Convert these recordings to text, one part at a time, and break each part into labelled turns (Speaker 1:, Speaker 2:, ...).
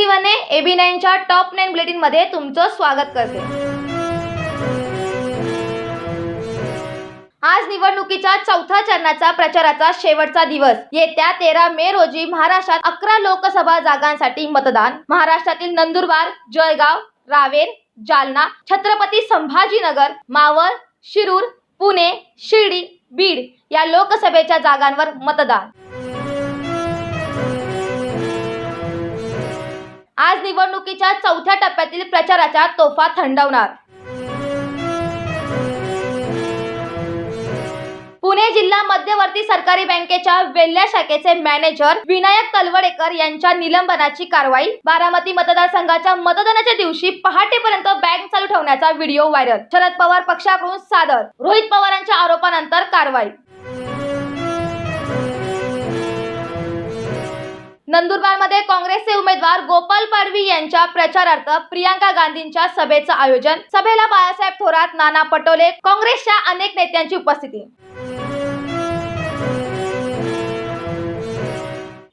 Speaker 1: AB नाईनच्या top nine बुलेटिनमध्ये तुमचं स्वागत करते. आज निवडणुकीच्या चौथ्या चरणाचा प्रचाराचा शेवटचा दिवस. येत्या तेरा मे रोजी महाराष्ट्रात अकरा लोकसभा जागांसाठी मतदान. महाराष्ट्रातील नंदुरबार जळगाव रावेर जालना छत्रपती संभाजीनगर मावळ शिरूर पुणे शिर्डी बीड या लोकसभेच्या जागांवर मतदान. आज निवडणुकीच्या चौथ्या टप्प्यातील प्रचाराच्या तोफा थंडवणार. पुणे जिल्हा मध्यवर्ती सरकारी बँकेच्या वेल्ल्या शाखेचे मॅनेजर विनायक तलवडेकर यांच्या निलंबनाची कारवाई. बारामती मतदारसंघाच्या मतदानाच्या दिवशी पहाटेपर्यंत बँक चालू ठेवण्याचा व्हिडिओ व्हायरल. शरद पवार पक्षाकडून सादर. रोहित पवारांच्या आरोपानंतर कारवाई. नंदुरबारमध्ये काँग्रेसचे उमेदवार गोपाल पाडवी यांच्या प्रचारार्थ प्रियांका गांधींच्या सभेचं आयोजन. सभेला बाळासाहेब थोरात नाना पटोले काँग्रेसच्या अनेक नेत्यांची उपस्थिती.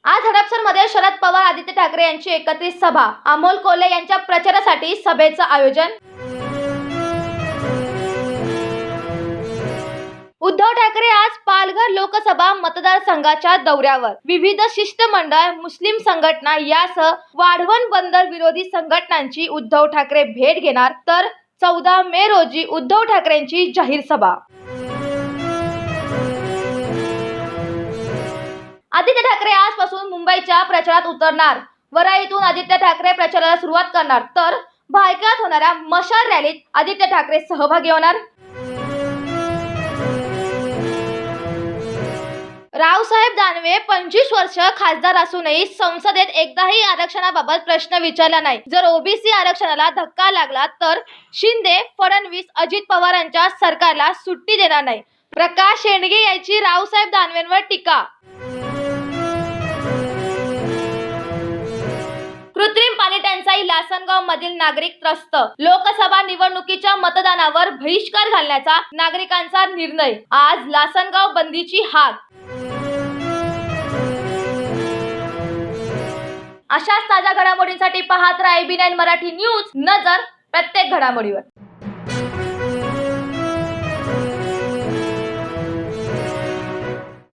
Speaker 1: आज हडपसरमध्ये शरद पवार आदित्य ठाकरे यांची एकत्रित सभा. अमोल कोल्हे यांच्या प्रचारासाठी सभेचं आयोजन. उद्धव ठाकरे पालघर लोकसभा मतदारसंघाच्या दौऱ्यावर विविध शिष्टमंडळ मुस्लिम संघटना यासह वाढवण बंदर विरोधी संघटनांची उद्धव ठाकरे भेट घेणार तर चौदा मे रोजी उद्धव ठाकरेंची जाहीर सभा. आदित्य ठाकरे आजपासून मुंबईच्या प्रचारात उतरणार. वराईतून आदित्य ठाकरे प्रचाराला सुरुवात करणार. तर भायकात होणाऱ्या मशाल रॅलीत आदित्य ठाकरे सहभागी होणार. पंचवीस वर्ष खासदार असूनही संसदेत एकदाही आरक्षणाबाबत प्रश्न विचारला नाही. जर ओबीसी आरक्षणाला धक्का लागला तर शिंदे फडणवीस अजित पवारांच्या सरकारला सुट्टी देणार नाही. प्रकाश शेंडगे यांची रावसाहेब दानवेंवर टीका. कृत्रिम पाणी टंचाई लासनगाव मधील नागरिक त्रस्त. लोकसभा निवडणुकीच्या मतदानावर बहिष्कार घालण्याचा नागरिकांचा निर्णय. आज लासनगाव बंदीची हाक. अशाच ताज्या घडामोडींसाठी पाहत राहा बी नाईन मराठी न्यूज. नजर प्रत्येक घडामोडीवर.